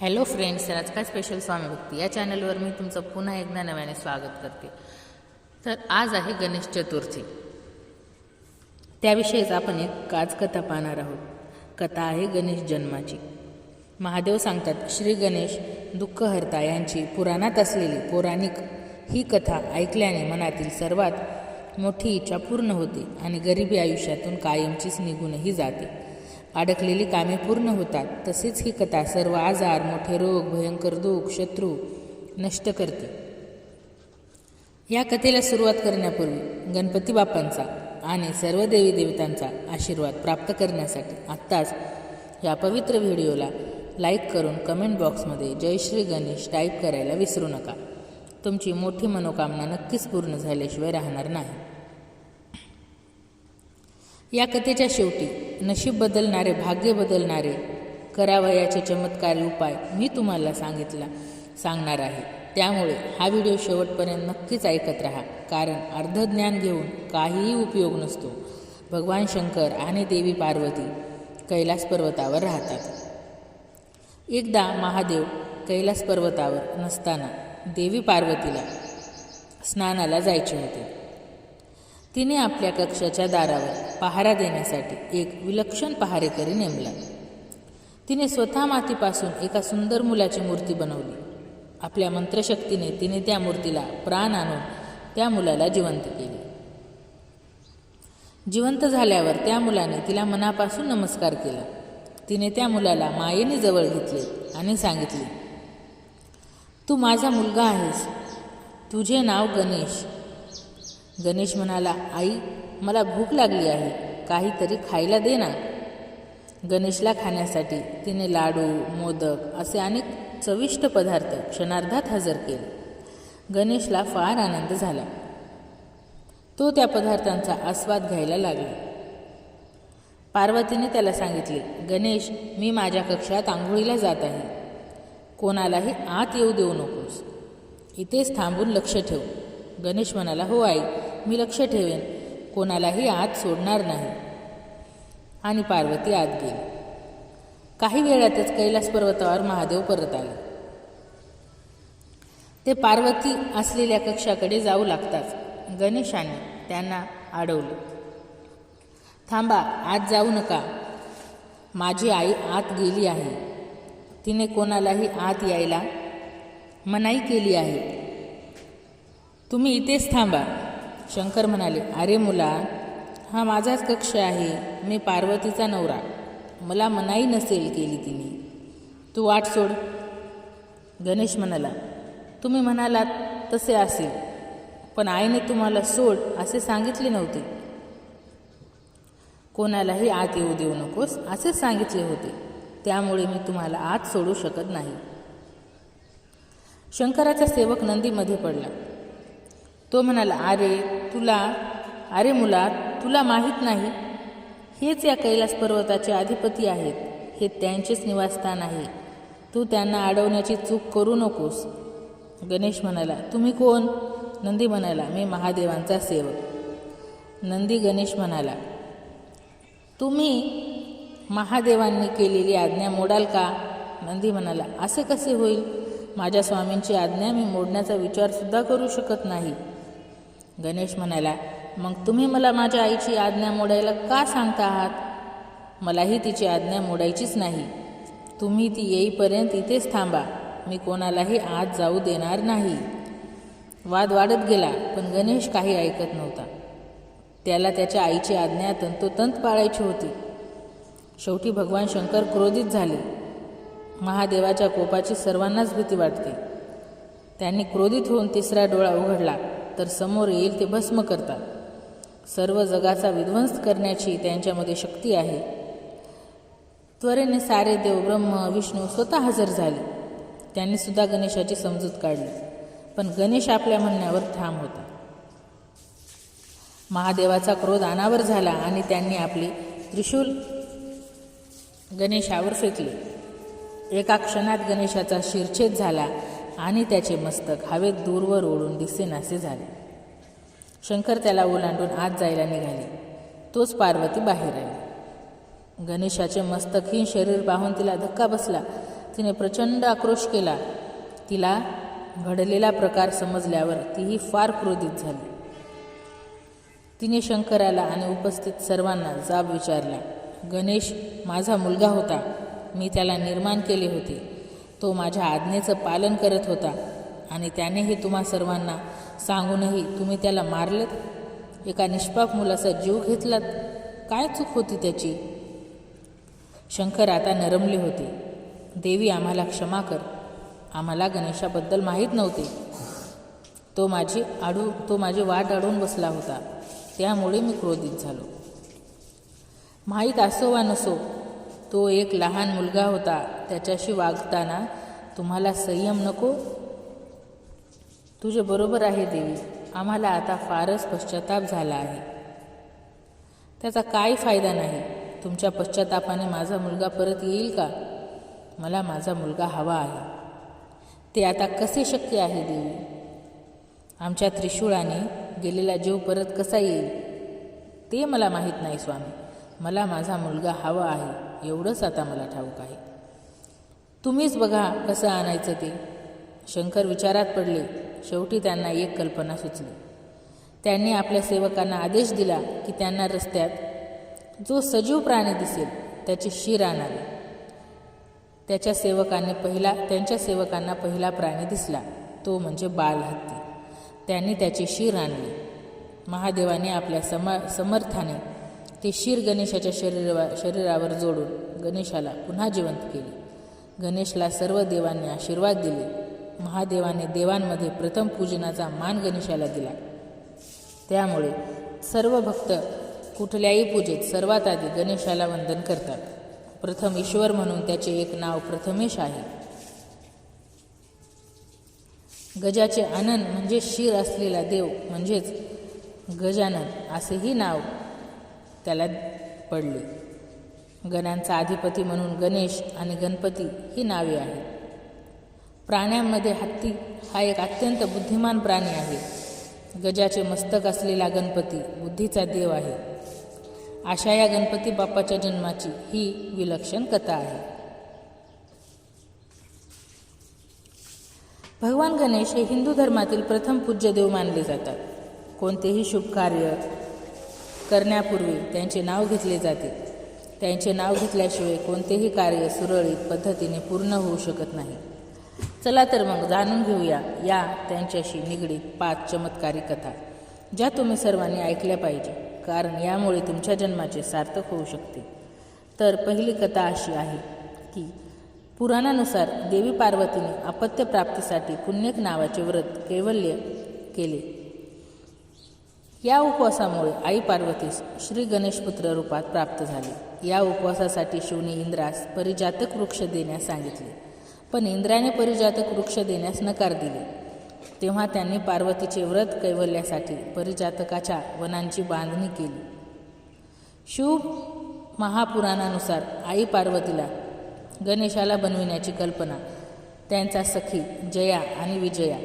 Hello friends राजकाय special Swami Bhakti? या चॅनलवर मी तुमचं पुन्हा एकदा नव्याने स्वागत करते. तर आज आहे गणेश चतुर्थी. त्याविषयीच आपण एक काजकथा पाहणार आहोत. कथा आहे गणेश जन्माची. महादेव सांगतात श्री गणेश दुःखहर्ता यांची पुराणात असलेली पौराणिक ही कथा ऐकल्याने मनातील सर्वात मोठी इच्छा पूर्ण होते आणि गरिबी आयुष्यातून कायमचीच निघूनही जाते. अडकलेली कामे पूर्ण होतात. तसेच ही कथा सर्व आजार मोठे रोग भयंकर दुःख शत्रू नष्ट करते. या कथेला सुरुवात करण्यापूर्वी गणपती बाप्पांचा आणि सर्व देवी देवतांचा आशीर्वाद प्राप्त करण्यासाठी आत्ताच या पवित्र व्हिडिओला लाईक करून कमेंट बॉक्समध्ये जय श्री गणेश टाईप करायला विसरू नका. तुमची मोठी मनोकामना नक्कीच पूर्ण झाल्याशिवाय राहणार नाही. या कथेच्या शेवटी नशीब बदलणारे भाग्य बदलणारे करावयाचे चमत्कारी उपाय मी तुम्हाला सांगितला सांगणार आहे. त्यामुळे हा व्हिडिओ शेवटपर्यंत नक्कीच ऐकत राहा कारण अर्ध ज्ञान घेऊन काहीही उपयोग नसतो. भगवान शंकर आणि देवी पार्वती कैलास पर्वतावर राहतात. एकदा महादेव कैलास पर्वतावर नसताना देवी पार्वतीला स्नानाला जायचे होते. तिने आपल्या कक्षाच्या दारावर पहारा देण्यासाठी एक विलक्षण पहारेकरी नेमला. तिने स्वतः मातीपासून एका सुंदर मुलाची मूर्ती बनवली. आपल्या मंत्रशक्तीने तिने त्या मूर्तीला प्राण आणून त्या मुलाला जिवंत केले. जिवंत झाल्यावर त्या मुलाने तिला मनापासून नमस्कार केला. तिने त्या मुलाला मायेने जवळ घेतले आणि सांगितले तू माझा मुलगा आहेस. तुझे नाव गणेश. गणेश म्हणाला आई मला भूक लागली आहे. काहीतरी खायला दे ना. गणेशला खाण्यासाठी तिने लाडू मोदक असे अनेक चविष्ट पदार्थ क्षणार्धात हजर केले. गणेशला फार आनंद झाला. तो त्या पदार्थांचा आस्वाद घ्यायला लागला. पार्वतीने त्याला सांगितले गणेश मी माझ्या कक्षात आंघोळीला जात आहे. कोणालाही आत येऊ देऊ नकोस. इथेच थांबून लक्ष ठेव. गणेश म्हणाला हो आई. मी लक्ष ठेवेन. कोणालाही आत सोडणार नाही. आणि पार्वती आत गेली. काही वेळातच कैलास पर्वतावर महादेव परत आले. ते पार्वती असलेल्या कक्षाकडे जाऊ लागताच गणेशाने त्यांना अडवले थांबा आत जाऊ नका. माझी आई आत गेली आहे. तिने कोणालाही आत यायला मनाई केली आहे. तुम्ही इथेच थांबा. शंकर म्हणाले अरे मुला हा माझाच कक्ष आहे. मी पार्वतीचा नवरा. मला मनाई नसेल केली तिने. तू वाट सोड. गणेश म्हणाला तुम्ही म्हणालात तसे असेल पण आईने तुम्हाला सोड असे सांगितले नव्हते. कोणालाही आत येऊ देऊ नकोस असेच सांगितले होते. त्यामुळे मी तुम्हाला आत सोडू शकत नाही. शंकराचा सेवक नंदीमध्ये पडला. तो म्हणाला अरे तुला? अरे मुला तुला माहीत नाही. हेच या कैलास पर्वताचे अधिपती आहेत. हे त्यांचेच निवासस्थान आहे. तू त्यांना अडवण्याची चूक करू नकोस. गणेश म्हणाला तुम्ही कोण? नंदी म्हणाला मी महादेवांचा सेवक. नंदी गणेश म्हणाला तुम्ही महादेवांनी केलेली आज्ञा मोडाल का? नंदी म्हणाला असे कसे होईल? माझ्या स्वामींची आज्ञा मी मोडण्याचा विचारसुद्धा करू शकत नाही. गणेश म्हणाला मग तुम्ही मला माझ्या आईची आज्ञा मोडायला का सांगता आहात? मलाही तिची आज्ञा मोडायचीच नाही. तुम्ही ती येईपर्यंत इथेच थांबा. मी कोणालाही आत जाऊ देणार नाही. वाद वाढत गेला पण गणेश काही ऐकत नव्हता. त्याला त्याच्या आईची आज्ञा तंतोतंत पाळायची होती. शेवटी भगवान शंकर क्रोधित झाले. महादेवाच्या कोपाची सर्वांनाच भीती वाटते. त्यांनी क्रोधित होऊन तिसरा डोळा उघडला. तर समोर येईल ते भस्म करतात. सर्व जगाचा विध्वंस करण्याची त्यांच्यामध्ये शक्ती आहे. त्वरेने सारे देव ब्रह्म विष्णू स्वतः हजर झाले. त्यांनी सुद्धा गणेशाची समजूत काढली. पण गणेश आपल्या म्हणण्यावर ठाम होता. महादेवाचा क्रोध अनावर झाला आणि त्यांनी आपले त्रिशूल गणेशावर फेकले. एका क्षणात गणेशाचा शिरछेद झाला. आणि त्याचे मस्तक हवेत दूरवर ओढून दिसेनासे झाले. शंकर त्याला ओलांडून आत जायला निघाले. तोच पार्वती बाहेर आली. गणेशाचे मस्तकहीन शरीर पाहून तिला धक्का बसला. तिने प्रचंड आक्रोश केला. तिला घडलेला प्रकार समजल्यावर तीही फार क्रोधित झाली. तिने शंकराला आणि उपस्थित सर्वांना जाब विचारला गणेश माझा मुलगा होता. मी त्याला निर्माण केले होते. तो माझ्या आज्ञेचं पालन करत होता आणि त्याने हे तुम्हा सर्वांना सांगूनही तुम्ही त्याला मारलत? एका निष्पाप मुलाचा जीव घेतलात? काय चूक होती त्याची? शंकर आता नरमले होते. देवी आम्हाला क्षमा कर. आम्हाला गणेशाबद्दल माहीत नव्हते. तो माझी आडू तो माझी वाट अडून बसला होता. त्यामुळे मी क्रोधित झालो. माहीत असो वा नसो तो एक लहान मुलगा होता. त्याच्याशी वागताना तुम्हाला संयम नको. तुझे बरोबर आहे देवी. आम्हाला आता फारच पश्चाताप झाला आहे. त्याचा काय फायदा नाही. तुमच्या पश्चातापाने माझा मुलगा परत येईल का? मला माझा मुलगा हवा आहे. ते आता कसे शक्य आहे देवी? आमच्या त्रिशूळाने गेलेला जीव परत कसा येईल? ते मला माहीत नाही स्वामी. मला माझा मुलगा हवा आहे. एवढंच आता मला ठाऊक आहे. तुम्हीच बघा कसं आणायचं ते. शंकर विचारात पडले. शेवटी त्यांना एक कल्पना सुचली. त्यांनी आपल्या सेवकांना आदेश दिला की त्यांना रस्त्यात जो सजीव प्राणी दिसेल त्याचे शिर आणावे. त्याच्या सेवकांनी पहिला त्यांच्या सेवकांना पहिला प्राणी दिसला तो म्हणजे बालहत्ती त्यांनी त्याचे शिर आणले. महादेवाने आपल्या सम समर्थाने ते शिर गणेशाच्या शरीरा शरीरावर जोडून गणेशाला पुन्हा जिवंत केले. गणेशला सर्व देवांनी आशीर्वाद दिले. महादेवाने देवांमध्ये प्रथम पूजनाचा मान गणेशाला दिला. त्यामुळे सर्व भक्त कुठल्याही पूजेत सर्वात आधी गणेशाला वंदन करतात. प्रथम ईश्वर म्हणून त्याचे एक नाव प्रथमेश आहे. गजाचे आनंद म्हणजे शिर असलेला देव म्हणजेच गजानन असेही नाव त्याला पडले. गणांचा अधिपती म्हणून गणेश आणि गणपती ही नावे आहेत. प्राण्यांमध्ये हत्ती हा एक अत्यंत बुद्धिमान प्राणी आहे. गजाचे मस्तक असलेला गणपती बुद्धीचा देव आहे. अशा या गणपती बाप्पाच्या जन्माची ही विलक्षण कथा आहे. भगवान गणेश हे हिंदू धर्मातील प्रथम पूज्य देव मानले जातात. कोणतेही शुभ कार्य करण्यापूर्वी त्यांचे नाव घेतले जाते. त्यांचे नाव घेतल्याशिवाय कोणतेही कार्य सुरळीत पद्धतीने पूर्ण होऊ शकत नाही. चला तर मग जाणून घेऊया या त्यांच्याशी निगडीत पाच चमत्कारी कथा ज्या तुम्ही सर्वांनी ऐकल्या पाहिजे कारण यामुळे तुमच्या जन्माचे सार्थक होऊ शकते. तर पहिली कथा अशी आहे की पुराणानुसार देवी पार्वतीने अपत्यप्राप्तीसाठी पुण्यक नावाचे व्रत कैवल्य केले. या उपवासामुळे आई पार्वतीस श्री गणेशपुत्र रूपात प्राप्त झाले. या उपवासासाठी शिवने इंद्रास परिजातक वृक्ष देण्यास सांगितले. पण इंद्राने परिजातक वृक्ष देण्यास नकार दिले. तेव्हा त्यांनी पार्वतीचे व्रत कैवल्यासाठी परिजातकाच्या वनांची बांधणी केली. शिव महापुराणानुसार आई पार्वतीला गणेशाला बनविण्याची कल्पना त्यांचा सखी जया आणि विजया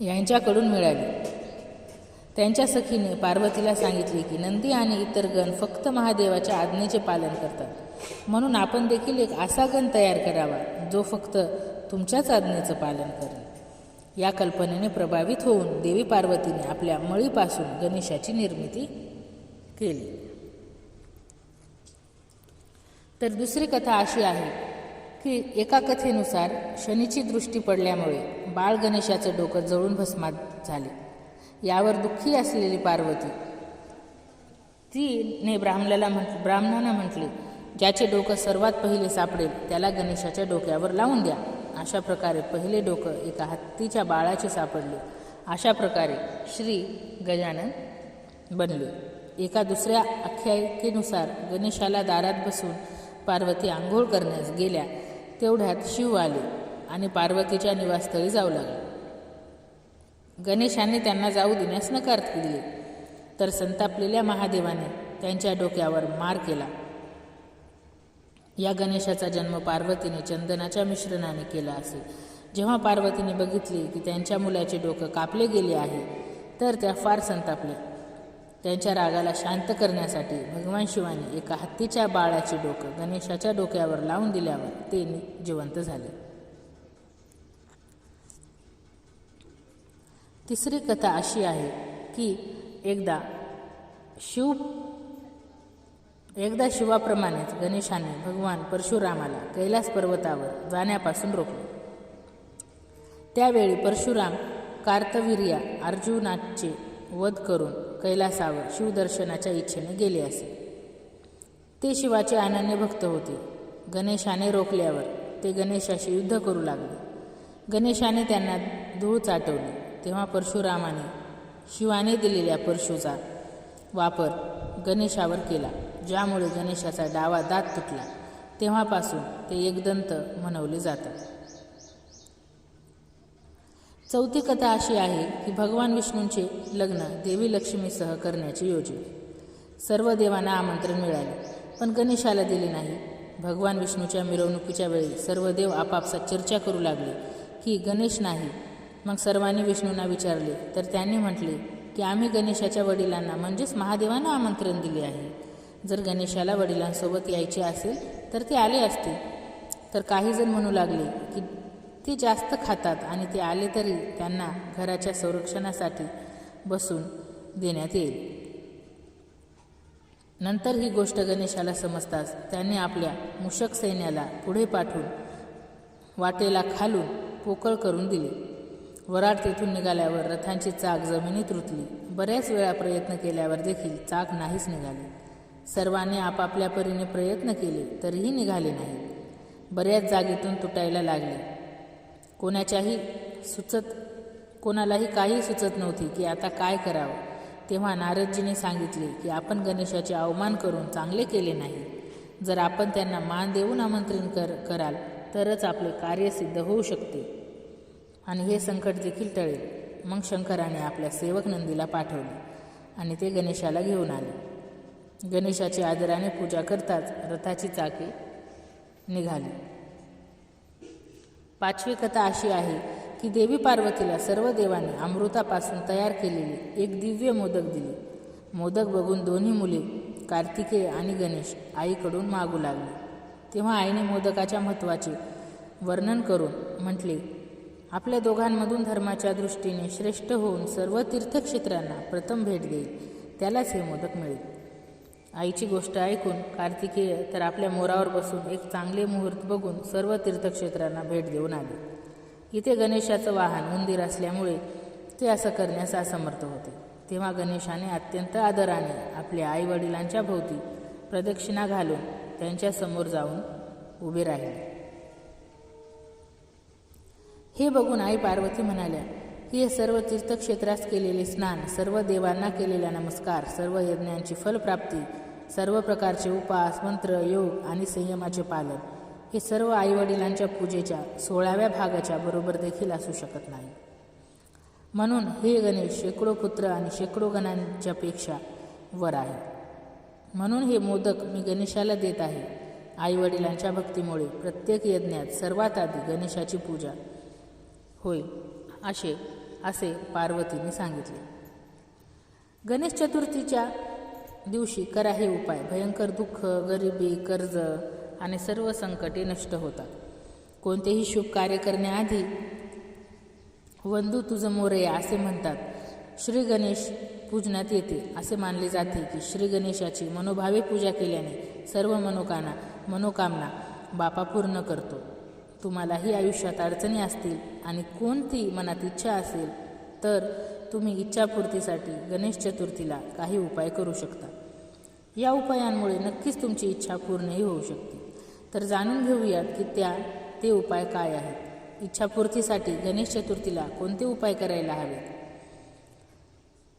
यांच्याकडून मिळाली. त्यांच्या सखीने पार्वतीला सांगितले की नंदी आणि इतर गण फक्त महादेवाच्या आज्ञेचे पालन करतात. म्हणून आपण देखील एक असा गण तयार करावा जो फक्त तुमच्याच आज्ञेचं पालन करेल. या कल्पनेने प्रभावित होऊन देवी पार्वतीने आपल्या मळीपासून गणेशाची निर्मिती केली. तर दुसरी कथा अशी आहे की एका कथेनुसार शनीची दृष्टी पडल्यामुळे बाळ गणेशाचं डोकं जळून भस्मात झाले. यावर दुःखी असलेली पार्वती. तिने ब्राह्मणाला म्हट ब्राह्मणांना म्हटले ज्याचे डोकं सर्वात पहिले सापडेल त्याला गणेशाच्या डोक्यावर लावून द्या. अशा प्रकारे पहिले डोकं एका हत्तीच्या बाळाचे सापडले. अशा प्रकारे श्री गजानन बनले. एका दुसऱ्या आख्यायिकेनुसार गणेशाला दारात बसून पार्वती आंघोळ करण्यास गेल्या तेवढ्यात शिव आले आणि पार्वतीच्या निवासस्थळी जाऊ लागले. गणेशाने त्यांना जाऊ देण्यास नकार दिले. तर संतापलेल्या महादेवाने त्यांच्या डोक्यावर मार केला. या गणेशाचा जन्म पार्वतीने चंदनाच्या मिश्रणाने केला असेल जेव्हा पार्वतीने बघितले की त्यांच्या मुलाचे डोकं कापले गेले आहे तर त्या फार संतापल्या. त्यांच्या रागाला शांत करण्यासाठी भगवान शिवाने एका हत्तीच्या बाळाचे डोकं गणेशाच्या डोक्यावर लावून दिल्यावर ते जिवंत झाले. तिसरी कथा अशी आहे की एकदा शिव एकदा शिवाप्रमाणेच गणेशाने भगवान परशुरामाला कैलास पर्वतावर जाण्यापासून रोखले. त्यावेळी परशुराम कार्तवीर्या अर्जुनाचे वध करून कैलासावर शिवदर्शनाच्या इच्छेने गेले असे. ते शिवाचे अनन्य भक्त होते. गणेशाने रोखल्यावर ते गणेशाशी युद्ध करू लागले. गणेशाने त्यांना धूळ चाटवली. तेव्हा परशुरामाने शिवाने दिलेल्या परशुचा वापर गणेशावर केला. ज्यामुळे गणेशाचा डावा दात तुटला. तेव्हापासून ते एकदंत म्हणवले जातात. चौथी कथा अशी आहे की भगवान विष्णूंचे लग्न देवी लक्ष्मीसह करण्याची योजना सर्व देवांना आमंत्रण मिळाले पण गणेशाला दिले नाही. भगवान विष्णूच्या मिरवणुकीच्या वेळी सर्व देव आपापसात चर्चा करू लागले की गणेश नाही मग सर्वांनी विष्णूंना विचारले. तर त्यांनी म्हटले की आम्ही गणेशाच्या वडिलांना म्हणजेच महादेवांना आमंत्रण दिले आहे. जर गणेशाला वडिलांसोबत यायचे असेल तर ते आले असते. तर काही जण म्हणू लागले की ते जास्त खातात आणि ते आले तरी त्यांना घराच्या संरक्षणासाठी बसून देण्यात येईल. नंतर ही गोष्ट गणेशाला समजताच त्यांनी आपल्या मूषक सैन्याला पुढे पाठवून वाटेला खालून पोकळ करून दिले. वराड तेथून निघाल्यावर रथांची चाक जमिनीत रुतली. बऱ्याच वेळा प्रयत्न केल्यावर देखील चाक नाहीच निघाली. सर्वांनी आपापल्या परीने प्रयत्न केले तरीही निघाले नाही. बऱ्याच जागेतून तुटायला लागले. कोणाच्याही सुचत कोणालाही काही सुचत नव्हती की आता काय करावं. तेव्हा नारदजीने सांगितले की आपण गणेशाचे अवमान करून चांगले केले नाही. जर आपण त्यांना मान देऊन आमंत्रण कर कराल तरच आपले कार्य सिद्ध होऊ शकते. आणि हे संकट देखील टळेल. मग शंकराने आपल्या सेवक नंदीला पाठवले आणि ते गणेशाला घेऊन आले. गणेशाची आदराने पूजा करताच रथाची चाके निघाली. पाचवी कथा अशी आहे की देवी पार्वतीला सर्व देवाने अमृतापासून तयार केलेले एक दिव्य मोदक दिले. मोदक बघून दोन्ही मुले कार्तिकेय आणि गणेश आईकडून मागू लागले. तेव्हा आईने मोदकाच्या महत्त्वाचे वर्णन करून म्हटले आपल्या दोघांमधून धर्माच्या दृष्टीने श्रेष्ठ होऊन सर्व तीर्थक्षेत्रांना प्रथम भेट देईल त्यालाच हे मोदक मिळेल. आईची गोष्ट ऐकून कार्तिकेय तर आपल्या मोरावर बसून एक चांगले मुहूर्त बघून सर्व तीर्थक्षेत्रांना भेट देऊन आले. इथे गणेशाचं वाहन उंदीर असल्यामुळे ते असं करण्यास असमर्थ होते. तेव्हा गणेशाने अत्यंत आदराने आपल्या आई वडिलांच्या भोवती प्रदक्षिणा घालून त्यांच्यासमोर जाऊन उभे राहिले. हे बघून आई पार्वती म्हणाल्या हे सर्व तीर्थक्षेत्रास केलेले स्नान सर्व देवांना केलेला नमस्कार सर्व यज्ञांची फलप्राप्ती सर्व प्रकारचे उपास मंत्र योग आणि संयमाचे पालन हे सर्व आईवडिलांच्या पूजेच्या सोळाव्या भागाच्या बरोबर देखील असू शकत नाही. म्हणून हे गणेश शेकडो पुत्र आणि शेकडो गणांच्या पेक्षा वर आहे. म्हणून हे मोदक मी गणेशाला देत आहे. आईवडिलांच्या भक्तीमुळे प्रत्येक यज्ञात सर्वात आधी गणेशाची पूजा होईल असे असे पार्वतीने सांगितले. गणेश चतुर्थीच्या दिवशी करा हे उपाय. भयंकर दुःख गरिबी कर्ज आणि सर्व संकटे नष्ट होतात. कोणतेही शुभ कार्य करण्याआधी वंदू तुझं मोरया असे म्हणतात. श्री गणेश पूजनात येते. असे मानले जाते की श्री गणेशाची मनोभावे पूजा केल्याने सर्व मनोकाना मनोकामना बापा पूर्ण करतो. तुम्हालाही आयुष्यात अडचणी असतील आणि कोणती मनात इच्छा असेल तर तुम्ही इच्छापूर्तीसाठी गणेश चतुर्थीला काही उपाय करू शकता. या उपायांमुळे नक्कीच तुमची इच्छा पूर्णही होऊ शकते. तर जाणून घेऊयात की त्या ते उपाय काय आहेत. इच्छापूर्तीसाठी गणेश चतुर्थीला कोणते उपाय करायला हवेत?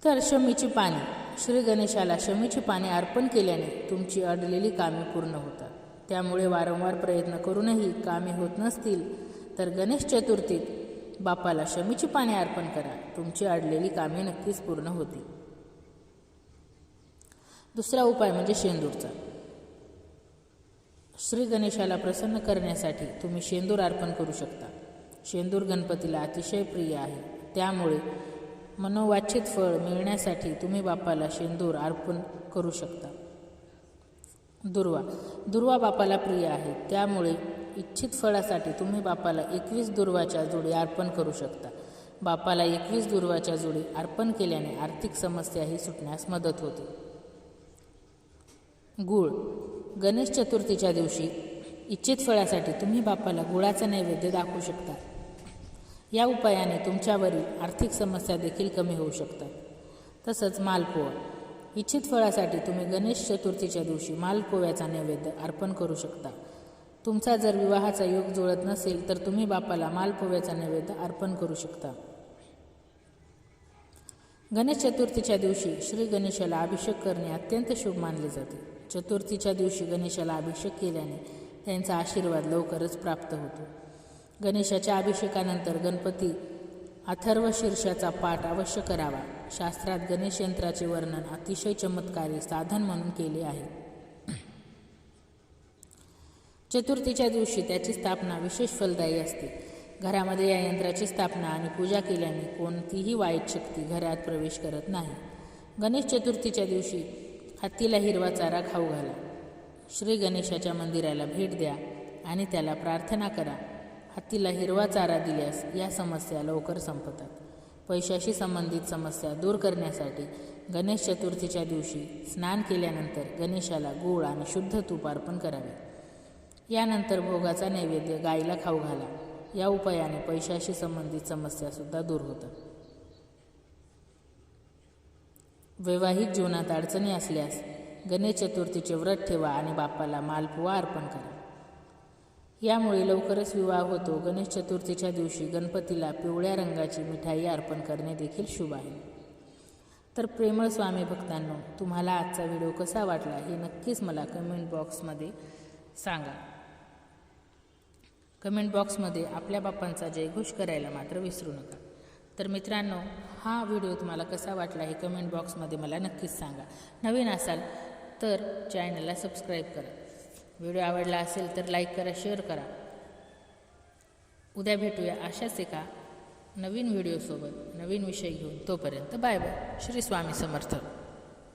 तर शमीची पाने. श्री गणेशाला शमीची पाने अर्पण केल्याने तुमची अडलेली कामे पूर्ण होतात. त्यामुळे वारंवार प्रयत्न करूनही कामे होत नसतील तर गणेश चतुर्थीत बापाला शमीची पाने अर्पण करा. तुमची अडलेली कामे नक्कीच पूर्ण होतील. दुसरा उपाय म्हणजे शेंदूरचा. श्री गणेशाला प्रसन्न करण्यासाठी तुम्ही शेंदूर अर्पण करू शकता. शेंदूर गणपतीला अतिशय प्रिय आहे. त्यामुळे मनोवांछित फळ मिळण्यासाठी तुम्ही बापाला शेंदूर अर्पण करू शकता. दुर्वा. दुर्वा बापाला प्रिय आहे. त्यामुळे इच्छित फळासाठी तुम्ही बापाला एकवीस दुर्वाच्या जोडी अर्पण करू शकता. बापाला एकवीस दुर्वाच्या जोडी अर्पण केल्याने आर्थिक समस्याही सुटण्यास मदत होते. गुळ. गणेश चतुर्थीच्या दिवशी इच्छित फळासाठी तुम्ही बापाला गुळाचा नैवेद्य दाखवू शकता. या उपायाने तुमच्यावरील आर्थिक समस्या देखील कमी होऊ शकतात. तसंच मालपोवा इच्छित फळासाठी तुम्ही गणेश चतुर्थीच्या दिवशी मालपोव्याचा नैवेद्य अर्पण करू शकता. तुमचा जर विवाहाचा योग जुळत नसेल तर तुम्ही बापाला मालपोव्याचा नैवेद्य अर्पण करू शकता. गणेश चतुर्थीच्या दिवशी श्री गणेशाला अभिषेक करणे अत्यंत शुभ मानले जाते. चतुर्थीच्या दिवशी गणेशाला अभिषेक केल्याने त्यांचा आशीर्वाद लवकरच प्राप्त होतो. गणेशाच्या अभिषेकानंतर गणपती अथर्व शीर्षाचा पाठ अवश्य करावा. शास्त्रात गणेश यंत्राचे वर्णन अतिशय चमत्कारी साधन म्हणून केले आहे. चतुर्थीच्या दिवशी त्याची स्थापना विशेष फलदायी असते. घरामध्ये या यंत्राची स्थापना आणि पूजा केल्याने कोणतीही वाईट शक्ती घरात प्रवेश करत नाही. गणेश चतुर्थीच्या दिवशी हत्तीला हिरवा चारा खाऊ घाला. श्री गणेशाच्या मंदिराला भेट द्या आणि त्याला प्रार्थना करा. हत्तीला हिरवा चारा दिल्यास या समस्या लवकर संपतात. पैशाशी संबंधित समस्या दूर करण्यासाठी गणेश चतुर्थीच्या दिवशी स्नान केल्यानंतर गणेशाला गूळ आणि शुद्ध तूप अर्पण करावे. यानंतर भोगाचा नैवेद्य गायीला खाऊ घाला. या उपायाने पैशाशी संबंधित समस्यासुद्धा दूर होतात. वैवाहिक जीवनात अडचणी असल्यास गणेश चतुर्थीचे व्रत ठेवा आणि बाप्पाला मालपुवा अर्पण करा. यामुळे लवकरच विवाह होतो. गणेश चतुर्थीच्या दिवशी गणपतीला पिवळ्या रंगाची मिठाई अर्पण करणे देखील शुभ आहे. तर प्रेमळ स्वामी भक्तांनो तुम्हाला आजचा व्हिडिओ कसा वाटला हे नक्कीच मला कमेंट बॉक्समध्ये सांगा. कमेंट बॉक्समध्ये आपल्या बाप्पांचा जयघोष करायला मात्र विसरू नका. तर मित्रांनो हा व्हिडिओ तुम्हाला कसा वाटला हे कमेंट बॉक्समध्ये मला नक्कीच सांगा. नवीन असाल तर चॅनलला सबस्क्राईब करा. व्हिडिओ आवडला असेल तर लाईक करा शेअर करा. उद्या भेटूया अशाच एका नवीन व्हिडिओसोबत नवीन विषय घेऊन. तोपर्यंत बाय बाय. श्री स्वामी समर्थ.